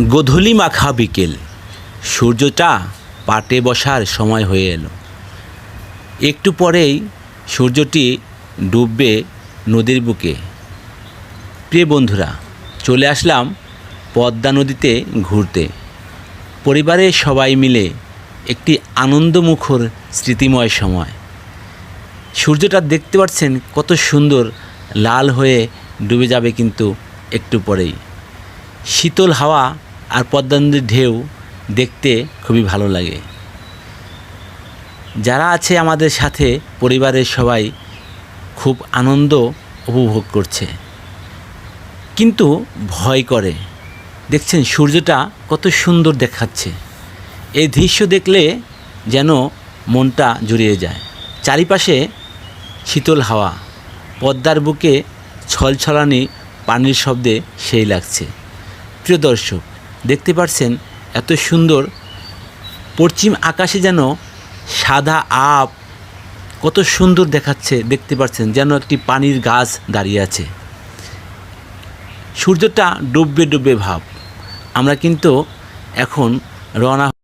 গোধূলি মাখা বিকেল। সূর্যটা পাটে বসার সময় হয়ে এলো। একটু পরেই সূর্যটি ডুববে নদীর বুকে। প্রিয় বন্ধুরা, চলে আসলাম পদ্মা নদীতে ঘুরতে। পরিবারের সবাই মিলে একটি আনন্দমুখর স্মৃতিময় সময়। সূর্যটা দেখতে পাচ্ছেন কত সুন্দর, লাল হয়ে ডুবে যাবে কিন্তু একটু পরেই। শীতল হাওয়া আর পদ্মা নদীর ঢেউ দেখতে খুবই ভালো লাগে। যারা আছে আমাদের সাথে, পরিবারের সবাই খুব আনন্দ উপভোগ করছে। কিন্তু ভয় করে। দেখছেন, সূর্যটা কত সুন্দর দেখাচ্ছে। এই দৃশ্য দেখলে যেন মনটা জুড়িয়ে যায়। চারিপাশে শীতল হাওয়া। পদ্মার বুকে ছলছলানি পানির শব্দে সেই লাগছে। প্রিয় দর্শক দেখতে পাচ্ছেন এত সুন্দর পশ্চিম আকাশে যেন সাদা আপ কত সুন্দর দেখাচ্ছে, দেখতে পাচ্ছেন যেন একটি পানির গাছ দাঁড়িয়ে আছে। সূর্যটা ডুববে ডুববে ভাব। আমরা কিন্তু এখন রওনা